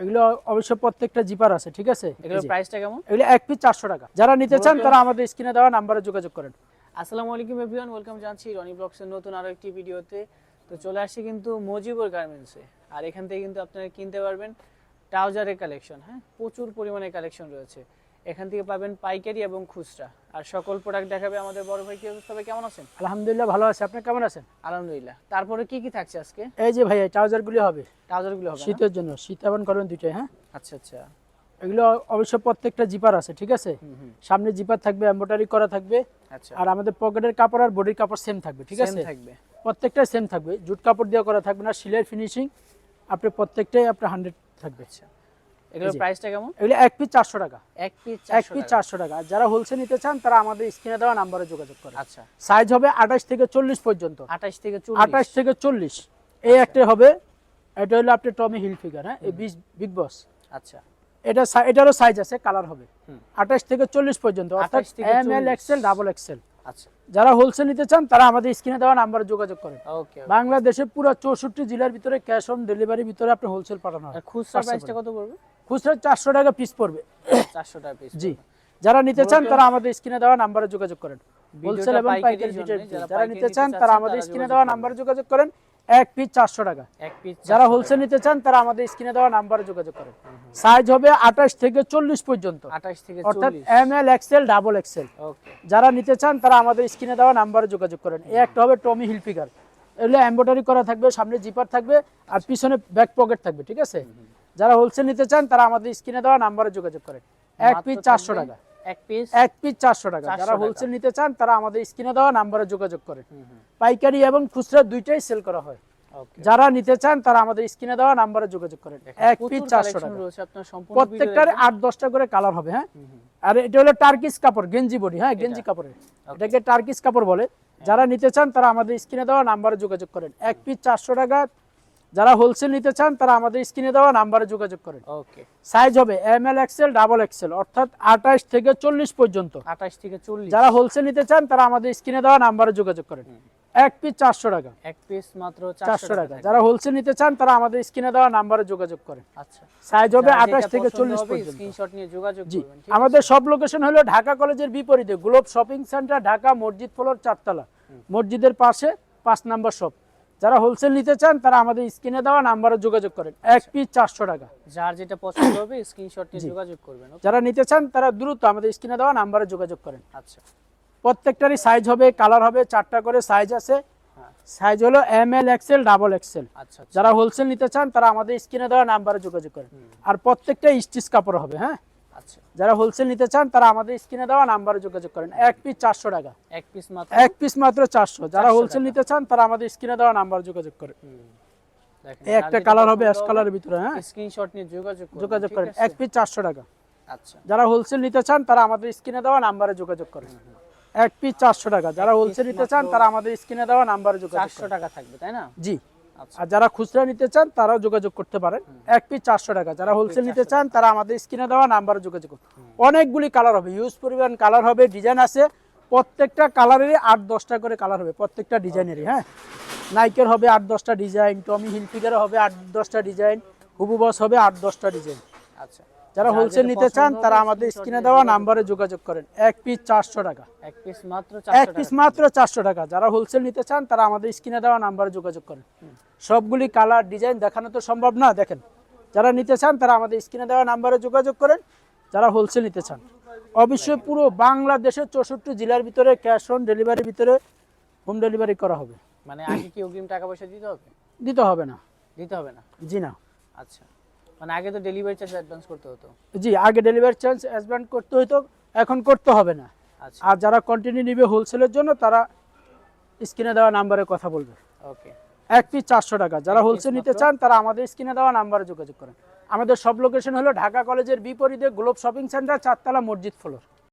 এগুলো অবশ্য প্রত্যেকটা জিপার আছে ঠিক আছে? এগুলোর প্রাইসটা কেমন? এগুলো এক পিস চারশো টাকা। যারা নিতে চান তারা আমাদের স্ক্রিনে দেওয়া নাম্বারে যোগাযোগ করেন। আসসালামু আলাইকুম এভরিওয়ান ওয়েলকাম জানছি রনি ব্লগসের নতুন আরও একটি ভিডিওতে তো চলে আসছি কিন্তু মজিবুর গার্মেন্টসে আর এখান থেকে কিন্তু আপনারা কিনতে পারবেন ট্রাউজারের কালেকশন হ্যাঁ? প্রচুর পরিমাণে কালেকশন রয়েছে। এখান থেকে পাবেন পাইকারি এবং খুচরা। আর সকল প্রোডাক্ট দেখাবে আমাদের বড় ভাই। কি কেমন আছেন? আলহামদুলিল্লাহ ভালো আছে। আপনি কেমন আছেন? আলহামদুলিল্লাহ। তারপরে কি কি থাকছে আজকে? এই যে ভাইয়া ট্রাউজার গুলি হবে। ট্রাউজারগুলো হবে শীতের জন্য। শীত এবং করবেন দুইটাই হ্যাঁ? আচ্ছা আচ্ছা। এগুলো অবশ্য প্রত্যেকটা জিপার আছে ঠিক আছে? সামনে জিপার থাকবে এম্বোটারি করা থাকবে। আচ্ছা। আর আমাদের পকেটের কাপড় আর বডির কাপড় সেম থাকবে ঠিক আছে? থাকবে। প্রত্যেকটা সেম থাকবে। জুট কাপড় দিয়ে করা থাকবে না। সিলাই ফিনিশিং আপনি প্রত্যেকটাই আপনার হান্ড্রেড থাকবে। আচ্ছা। এগুলোর। প্রাইসটা কেমন? এগুলো এক পিস চারশো টাকা। এক পিস এক পিস চারশো টাকা। যারা হোলসেল নিতে চান তারা আমাদের স্ক্রিনে দেওয়া নাম্বারে যোগাযোগ করে আচ্ছা। সাইজ হবে আঠাশ থেকে চল্লিশ পর্যন্ত। আঠাশ থেকে আঠাশ থেকে চল্লিশ। এই একটা হবে এটা হলো টমি হিল ফিগার হ্যাঁ? এই বিগ বস আচ্ছা। এটা এটারও সাইজ আছে কালার হবে। আঠাশ থেকে চল্লিশ পর্যন্ত অর্থাৎ 28 থেকে M L XL double XL আচ্ছা। যারা হোলসেল নিতে চান তারা আমাদের স্ক্রিনে দেওয়া নাম্বারে যোগাযোগ করেন। ওকে বাংলাদেশে পুরো চৌষট্টি জেলার ভিতরে ক্যাশ অন ডেলিভারির ভিতরে আপনি হোলসেল পাঠানো হয়। খুচরা প্রাইসটা কত পড়বে? খুচরা চারশো টাকা পিস পড়বে। চারশো টাকা পিস জি। যারা নিতে চান তারা আমাদের স্ক্রিনে দেওয়া নাম্বারে যোগাযোগ করেন। হোলসেল এবং পাইকারি যারা নিতে চান তারা আমাদের স্ক্রিনে দেওয়া নাম্বারে যোগাযোগ করেন। এক পিস চারশো টাকা। এক পিস যারা হোলসেল নিতে চান তারা আমাদের স্ক্রিনে দেওয়া নাম্বারে যোগাযোগ করেন। সাইজ হবে আঠাশ থেকে চল্লিশ পর্যন্ত। থেকে অর্থাৎ M L XL double XL যারা নিতে চান তারা আমাদের স্ক্রিনে দেওয়া নাম্বারে যোগাযোগ করেন। এই একটা হবে টমি হিলফিগার এগুলো এম্ব্রয়ডারি করা থাকবে সামনে জিপার থাকবে আর পিছনে ব্যাক পকেট থাকবে ঠিক আছে? যারা হোলসেল নিতে চান তারা আমাদের স্ক্রিনে দেওয়া নাম্বারে যোগাযোগ করেন এক পিস চারশো টাকা। এক পিস এক পিস চারশো টাকা। যারা হোলসেল নিতে চান তারা আমাদের স্ক্রিনে দেওয়া নাম্বারে যোগাযোগ করেন পাইকারি এবং খুচরা দুইটাই সেল করা হয়। যারা নিতে চান তারা আমাদের স্ক্রিনে দেওয়া নাম্বারে যোগাযোগ করেন। এক পিস চারশো টাকা। প্রত্যেকটার আট দশটা করে কালার হবে হ্যাঁ? আর এটা হলো টার্কিস কাপড় গেঞ্জি বডি হ্যাঁ? গেঞ্জি কাপড়ের। এটাকে টার্কিস কাপড় বলে। যারা নিতে চান তারা আমাদের স্ক্রিনে দেওয়া নাম্বারে যোগাযোগ করেন। এক পিস চারশো টাকা যারা হোলসেল নিতে চান তারা আমাদের স্ক্রিনে দেওয়া নাম্বারে যোগাযোগ করেন। ওকে সাইজ হবে M L XL double XL অর্থাৎ আঠাশ থেকে চল্লিশ পর্যন্ত। আঠাশ থেকে চল্লিশ। যারা হোলসেল নিতে চান তারা আমাদের স্ক্রিনে দেওয়া নাম্বারে যোগাযোগ করেন। এক পিস চারশো টাকা। এক পিস মাত্র চারশো টাকা যারা হোলসেল নিতে চান তারা আমাদের স্ক্রিনে দেওয়া নাম্বারে যোগাযোগ করেন। আচ্ছা। সাইজ হবে আঠাশ থেকে চল্লিশ পর্যন্ত। স্ক্রিনশট নিয়ে যোগাযোগ জি। আমাদের সব লোকেশন হলো ঢাকা কলেজের বিপরীতে গ্লোব শপিং সেন্টার ঢাকা মসজিদ ফ্লোর চারতলা। মসজিদের পাশে পাঁচ নাম্বার শপ যারা হোলসেল নিতে চান তারা আমাদের স্ক্রিনে দেওয়া নাম্বারে যোগাযোগ করেন। এক পিস চারশো টাকা। যার যেটা পছন্দ হবে স্ক্রিনশট নিয়ে যোগাযোগ করবেন যারা নিতে চান তারা দ্রুত আমাদের স্ক্রিনে দেওয়া নাম্বারে যোগাযোগ করেন। আচ্ছা। প্রত্যেকটারই সাইজ হবে কালার হবে চারটা করে সাইজ আছে। হ্যাঁ। সাইজ হলো M L XL double XL আচ্ছা আচ্ছা। যারা হোলসেল নিতে চান তারা আমাদের স্ক্রিনে দেওয়া নাম্বারে যোগাযোগ করেন। আর প্রত্যেকটা স্টিচ কাপড় হবে হ্যাঁ? আচ্ছা। যারা হোলসেল নিতে চান তারা আমাদের স্ক্রিনে দেওয়া নাম্বারে যোগাযোগ করেন। এক পিস চারশো টাকা। এক পিস মাত্র? এক পিস মাত্র চারশো। যারা হোলসেল নিতে চান তারা আমাদের স্ক্রিনে দেওয়া নাম্বার যোগাযোগ করে হুম। দেখেন, এই যার একটা কালার হবে অ্যাশ কালারের ভিতরে হ্যাঁ? স্ক্রিনশট নিয়ে যোগাযোগ যোগাযোগ করেন। এক পিস চারশো টাকা। আচ্ছা। যারা হোলসেল নিতে চান তারা আমাদের স্ক্রিনে দেওয়া নাম্বারে যোগাযোগ করেন। এক পিস চারশো টাকা। যারা হোলসেল নিতে চান তারা আমাদের স্ক্রিনে দেওয়া নাম্বারে যোগাযোগ চারশো টাকা থাকবে তাই না? জি। আর যারা খুচরা নিতে চান তারাও যোগাযোগ করতে পারেন। এক পিস চারশো টাকা। যারা হোলসেল নিতে চান তারা আমাদের স্ক্রিনে দেওয়া নাম্বারে যোগাযোগ করুন অনেকগুলি কালার হবে। ইউজ পরিমাণ কালার হবে ডিজাইন আছে। প্রত্যেকটা কালারেরই আট দশটা করে কালার হবে প্রত্যেকটা ডিজাইনেরই হ্যাঁ? নাইকের হবে আট দশটা ডিজাইন টমি হিলফিগার হবে আট দশটা ডিজাইন হুবু বস হবে আট দশটা ডিজাইন আচ্ছা। যারা হোলসেল নিতে চান তারা আমাদের স্ক্রিনে দেওয়া নাম্বারে যোগাযোগ করেন। এক পিস চারশো টাকা। এক পিস মাত্র এক পিস মাত্র চারশো টাকা। যারা হোলসেল নিতে চান তারা আমাদের স্ক্রিনে দেওয়া নাম্বারে যোগাযোগ করেন। সবগুলি কালার ডিজাইন দেখানো তো সম্ভব না দেখেন। যারা নিতে চান তারা আমাদের স্ক্রিনে দেওয়া নাম্বারে যোগাযোগ করেন। যারা হোলসেল নিতে চান। অবশ্যই পুরো বাংলাদেশের চৌষট্টি জেলার ভিতরে ক্যাশ অন ডেলিভারির ভিতরে হোম ডেলিভারি করা হবে। মানে আগে কি অগ্রিম টাকা পয়সা দিতে হবে? দিতে হবে না। দিতে হবে না? জি না। আচ্ছা। মানে আগে তো ডেলিভারি চার্জ অ্যাডভান্স করতে হতো। জি আগে ডেলিভারি চার্জ অ্যাডভান্স করতে হতো এখন করতে হবে না। আচ্ছা। আর যারা কন্টিনিউ নিবে হোলসেলের জন্য তারা স্ক্রিনে দেওয়া নাম্বারে কথা বলবে। ওকে এক পিস চারশো টাকা। যারা হোলসেল নিতে চান তারা আমাদের স্ক্রিনে দেওয়া নাম্বারে যোগাযোগ করেন। আমাদের সব লোকেশন হলো ঢাকা কলেজের বিপরীতে গ্লোব শপিং সেন্টার চারতলা মসজিদ ফ্লোর